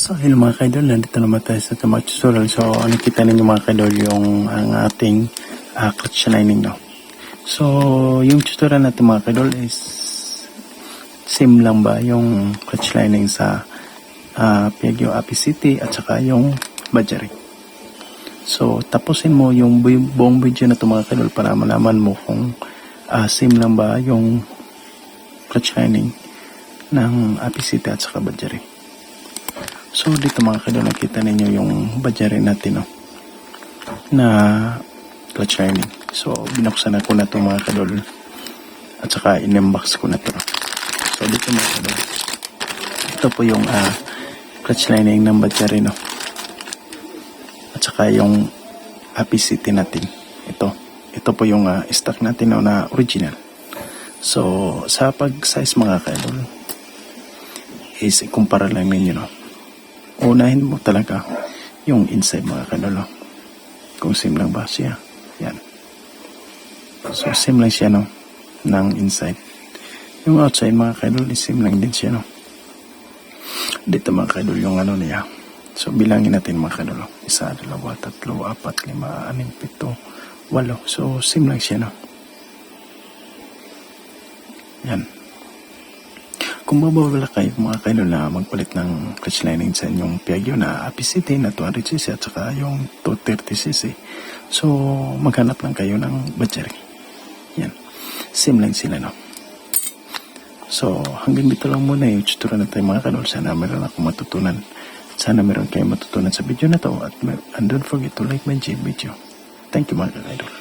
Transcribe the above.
So, hello mga kaidol, nandito naman tayo sa Tamag Tutorial. So, nakita ninyo mga kaidol yung ang ating uh, clutch lining, no? So, yung tutorial natin mga kaidol is same lang ba yung clutch lining sa uh, Piaggio Api City at saka yung Bajari. So, tapusin mo yung bu- buong video na ito mga kaidol para malaman mo kung uh, same lang ba yung clutch lining ng Api City at saka Bajari. So dito mga kadol nakita ninyo yung bajari natin no, na clutch lining. So binuksan na ko na to mga kadol at saka in-unbox ko na to. So dito mga kadol ito po yung ah, clutch lining ng bajari no. At saka yung apicity natin. Ito. Ito po yung ah, stock natin no, na original. So sa pag-size mga kadol is ikumpara lang ninyo no unahin mo talaga yung inside mga kanolo. Kung same lang ba siya. Yan. So, same lang siya, no? Ng inside. Yung outside, mga kaidol, is same lang din siya, no? Dito, mga kaidol, yung ano niya. So, bilangin natin, mga kaidol. Isa, dalawa, tatlo, apat, lima, anim, pito, walo. So, same lang siya, no? Yan. Kung mabawala kayo mga kailo na magpalit ng clutch lining sa inyong Piaggio na Apicity na 200cc at saka yung 230cc. So, maghanap lang kayo ng battery. Yan. Same lang sila, no? So, hanggang dito lang muna yung tutorial natin mga kanol. Sana meron akong matutunan. Sana meron kayo matutunan sa video na to. At, and don't forget to like my video. Thank you mga kanol.